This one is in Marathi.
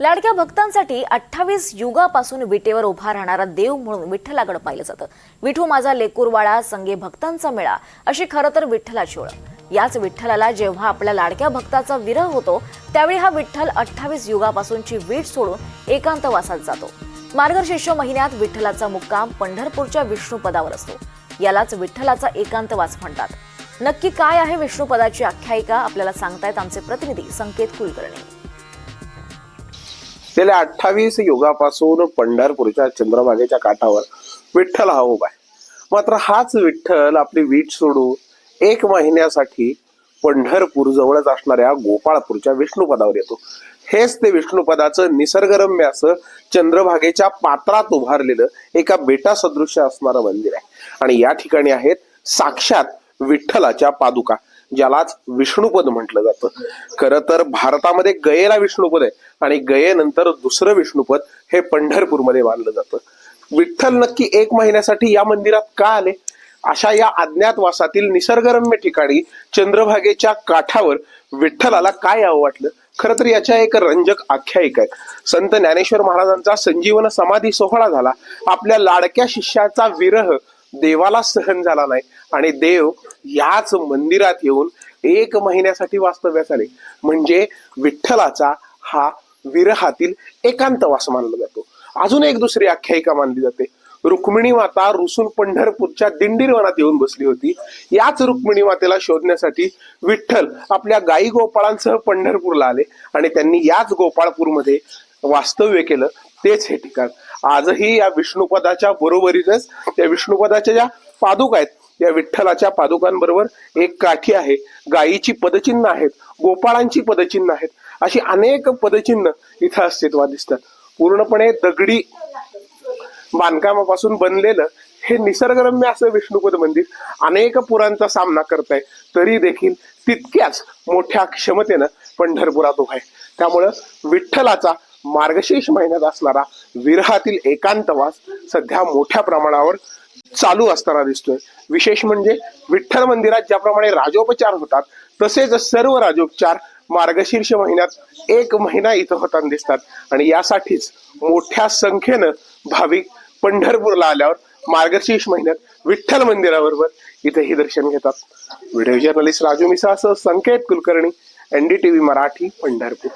लाडक्या भक्तांसाठी अठ्ठावीस युगापासून विटेवर उभा राहणारा देव म्हणून विठ्ठलाकडे पाहिलं जातं. विठू माझा लेकूरवाळा संगे भक्तांचा मेळा अशी खरं तर विठ्ठलाची ओळख. याच विठ्ठलाला जेव्हा आपल्या लाडक्या भक्ताचा विरह होतो त्यावेळी हा विठ्ठल अठ्ठावीस युगापासूनची वीट सोडून एकांतवासात जातो. मार्गशीर्ष महिन्यात विठ्ठलाचा मुक्काम पंढरपूरच्या विष्णुपदावर असतो. यालाच विठ्ठलाचा एकांतवास म्हणतात. नक्की काय आहे विष्णुपदाची आख्यायिका? आपल्याला सांगतायत आमचे प्रतिनिधी संकेत कुलकर्णी. गेल्या अठ्ठावीस युगापासून पंढरपूरच्या चंद्रभागेच्या काठावर विठ्ठल हा उभा आहे. मात्र हाच विठ्ठल आपली वीट सोडून एक महिन्यासाठी पंढरपूर जवळच असणाऱ्या गोपाळपूरच्या विष्णुपदावर येतो. हेच ते विष्णुपदाचं निसर्गरम्य असं चंद्रभागेच्या पात्रात उभारलेलं एका बेटा सदृश्य असणारं मंदिर आहे. आणि या ठिकाणी आहेत साक्षात विठ्ठलाच्या पादुका. ज्यालाच विष्णुपद म्हटलं जातं. खरं तर भारतामध्ये गयेला विष्णुपद आहे आणि गयेनंतर दुसरं विष्णुपद हे पंढरपूरमध्ये मानलं जातं. विठ्ठल नक्की एक महिन्यासाठी या मंदिरात का आले? अशा या अज्ञातवासातील निसर्गरम्य ठिकाणी चंद्रभागेच्या काठावर विठ्ठलाला काय यावं वाटलं? खरं तर याच्या एक रंजक आख्यायिका आहे. संत ज्ञानेश्वर महाराजांचा संजीवन समाधी सोहळा झाला. आपल्या लाडक्या शिष्याचा विरह देवाला सहन झाला नाही आणि देव याच मंदिरात येऊन एक महिन्यासाठी वास्तव्यास आले म्हणजे विठ्ठलाचा हा विरहातील एकांतवास मानला जातो. अजून एक दुसरी आख्यायिका मानली जाते. रुक्मिणी माता रुसून पंढरपूरच्या दिंडीरवनात येऊन बसली होती. याच रुक्मिणी मातेला शोधण्यासाठी विठ्ठल आपल्या गाई गोपाळांसह पंढरपूरला आले आणि त्यांनी याच गोपाळपूरमध्ये वास्तव्य केलं. तेच हे ठिकाण. आजही या विष्णुपदाच्या बरोबरीनच त्या विष्णुपदाच्या ज्या पादुका आहेत. या विठ्ठलाच्या पादुकांबरोबर एक काठी आहे. गायीची पदचिन्ह आहेत. गोपाळांची पदचिन्ह आहेत. अशी अनेक पदचिन्ह इथं अस्तित्वात दिसतात. पूर्णपणे दगडी बांधकामापासून बनलेलं हे निसर्गरम्य असं विष्णुपद मंदिर अनेक पुरांचा सामना करत आहे तरी देखील तितक्याच मोठ्या क्षमतेनं पंढरपुरात उभा आहे. त्यामुळं विठ्ठलाचा मार्गशीर्ष महिन्यात असणारा विरहातील एकांतवास सध्या मोठ्या प्रमाणावर चालू असताना दिसतोय. विशेष म्हणजे विठ्ठल मंदिरात ज्याप्रमाणे राजोपचार होतात तसेच सर्व राजोपचार मार्गशीर्ष महिन्यात एक महिना इथं होताना दिसतात. आणि यासाठीच मोठ्या संख्येनं भाविक पंढरपूरला आल्यावर मार्गशीर्ष महिन्यात विठ्ठल मंदिराबरोबर इथेही दर्शन घेतात. व्हिडिओ जर्नलिस्ट राजू मिसासह संकेत कुलकर्णी एनडीटीव्ही मराठी पंढरपूर.